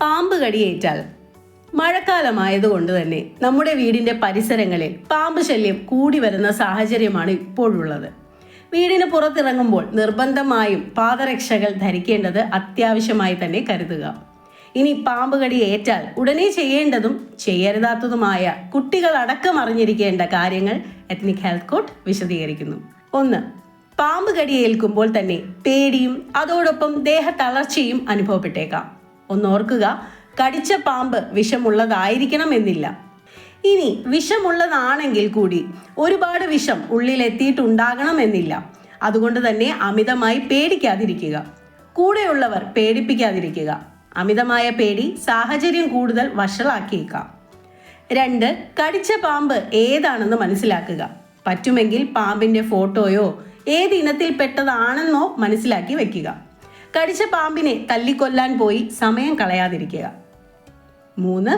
പാമ്പ് കടിയേറ്റാൽ മഴക്കാലമായതുകൊണ്ട് തന്നെ നമ്മുടെ വീടിന്റെ പരിസരങ്ങളിൽ പാമ്പ് ശല്യം കൂടി വരുന്ന സാഹചര്യമാണ് ഇപ്പോഴുള്ളത്. വീടിന് പുറത്തിറങ്ങുമ്പോൾ നിർബന്ധമായും പാദരക്ഷകൾ ധരിക്കേണ്ടത് അത്യാവശ്യമായി തന്നെ കരുതുക. ഇനി പാമ്പ് കടി ഏറ്റാൽ ഉടനെ ചെയ്യേണ്ടതും ചെയ്യരുതാത്തതുമായ കുട്ടികൾ അടക്കം അറിഞ്ഞിരിക്കേണ്ട കാര്യങ്ങൾ എത്നിക് ഹെൽത്ത് കോട്ട് വിശദീകരിക്കുന്നു. ഒന്ന് പാമ്പ് കടിയേൽക്കുമ്പോൾ തന്നെ പേടിയും അതോടൊപ്പം ദേഹത്തളർച്ചയും അനുഭവപ്പെട്ടേക്കാം. ഒന്നോർക്കുക. കടിച്ച പാമ്പ് വിഷമുള്ളതായിരിക്കണം എന്നില്ല ഇനി വിഷമുള്ളതാണെങ്കിൽ കൂടി ഒരുപാട് വിഷം ഉള്ളിലെത്തിയിട്ടുണ്ടാകണം എന്നില്ല അതുകൊണ്ട് തന്നെ അമിതമായി പേടിക്കാതിരിക്കുക. കൂടെയുള്ളവർ പേടിപ്പിക്കാതിരിക്കുക. അമിതമായ പേടി സാഹചര്യം കൂടുതൽ വഷളാക്കിയേക്കാം. രണ്ട് കടിച്ച പാമ്പ് ഏതാണെന്ന് മനസ്സിലാക്കുക. പറ്റുമെങ്കിൽ പാമ്പിന്റെ ഫോട്ടോയോ ഏത് ഇനത്തിൽപ്പെട്ടതാണെന്നോ മനസ്സിലാക്കി വെക്കുക. കടിച്ച പാമ്പിനെ തല്ലിക്കൊല്ലാൻ പോയി സമയം കളയാതിരിക്കുക. മൂന്ന്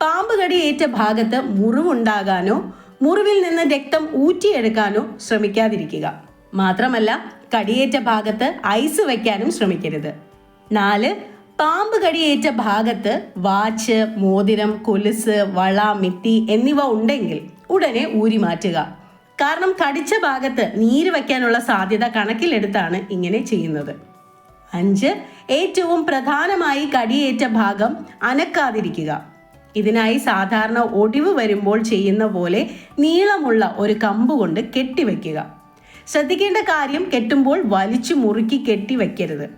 പാമ്പ് കടിയേറ്റ ഭാഗത്ത് മുറിവുണ്ടാകാനോ മുറിവിൽ നിന്ന് രക്തം ഊറ്റിയെടുക്കാനോ ശ്രമിക്കാതിരിക്കുക. മാത്രമല്ല കടിയേറ്റ ഭാഗത്ത് ഐസ് വയ്ക്കാനും ശ്രമിക്കരുത്. നാല് പാമ്പ് കടിയേറ്റ ഭാഗത്ത് വാച്ച് മോതിരം കൊലുസ് വള മിത്തി എന്നിവ ഉണ്ടെങ്കിൽ ഉടനെ ഊരി മാറ്റുക. കാരണം കടിച്ച ഭാഗത്ത് നീര് വയ്ക്കാനുള്ള സാധ്യത കണക്കിലെടുത്താണ് ഇങ്ങനെ ചെയ്യുന്നത്. അഞ്ച്. ഏറ്റവും പ്രധാനമായി കടിയേറ്റ ഭാഗം അനക്കാതിരിക്കുക. ഇതിനായി സാധാരണ ഒടിവ് വരുമ്പോൾ ചെയ്യുന്ന പോലെ നീളമുള്ള ഒരു കമ്പ് കൊണ്ട് കെട്ടിവെക്കുക. ശ്രദ്ധിക്കേണ്ട കാര്യം കെട്ടുമ്പോൾ വലിച്ചു മുറുക്കി കെട്ടിവെക്കരുത്.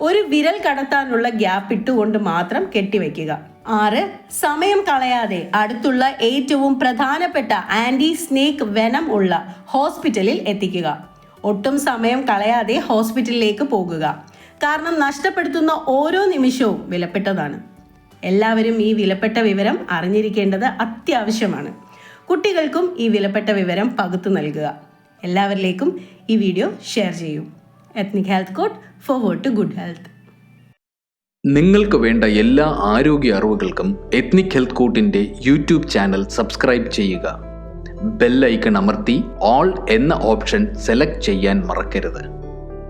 ഒരു വിരൽ കടത്താനുള്ള ഗ്യാപ്പ് ഇട്ടുകൊണ്ട് മാത്രം കെട്ടിവെക്കുക. ആറ്. സമയം കളയാതെ അടുത്തുള്ള ഏറ്റവും പ്രധാനപ്പെട്ട ആന്റി സ്നേക്ക് വെനം ഉള്ള ഹോസ്പിറ്റലിൽ എത്തിക്കുക. ഒട്ടും സമയം കളയാതെ ഹോസ്പിറ്റലിലേക്ക് പോകുക. കാരണം നഷ്ടപ്പെടുത്തുന്ന ഓരോ നിമിഷവും വിലപ്പെട്ടതാണ്. എല്ലാവരും ഈ വിലപ്പെട്ട വിവരം അറിഞ്ഞിരിക്കേണ്ടത് അത്യാവശ്യമാണ്. കുട്ടികൾക്കും ഈ വിലപ്പെട്ട വിവരം പകുത്തു നൽകുക. എല്ലാവരിലേക്കും ഈ വീഡിയോ ഷെയർ ചെയ്യൂ. Ethnic health code forward to good health നിങ്ങൾക്ക് വേണ്ട എല്ലാ ആരോഗ്യ അറിവുകൾക്കും എത്നിക് ഹെൽത്ത് കോട്ടിന്റെ യൂട്യൂബ് ചാനൽ സബ്സ്ക്രൈബ് ചെയ്യുക. ബെല്ലൈക്കൺ അമർത്തി ഓൾ എന്ന ഓപ്ഷൻ സെലക്ട് ചെയ്യാൻ മറക്കരുത്.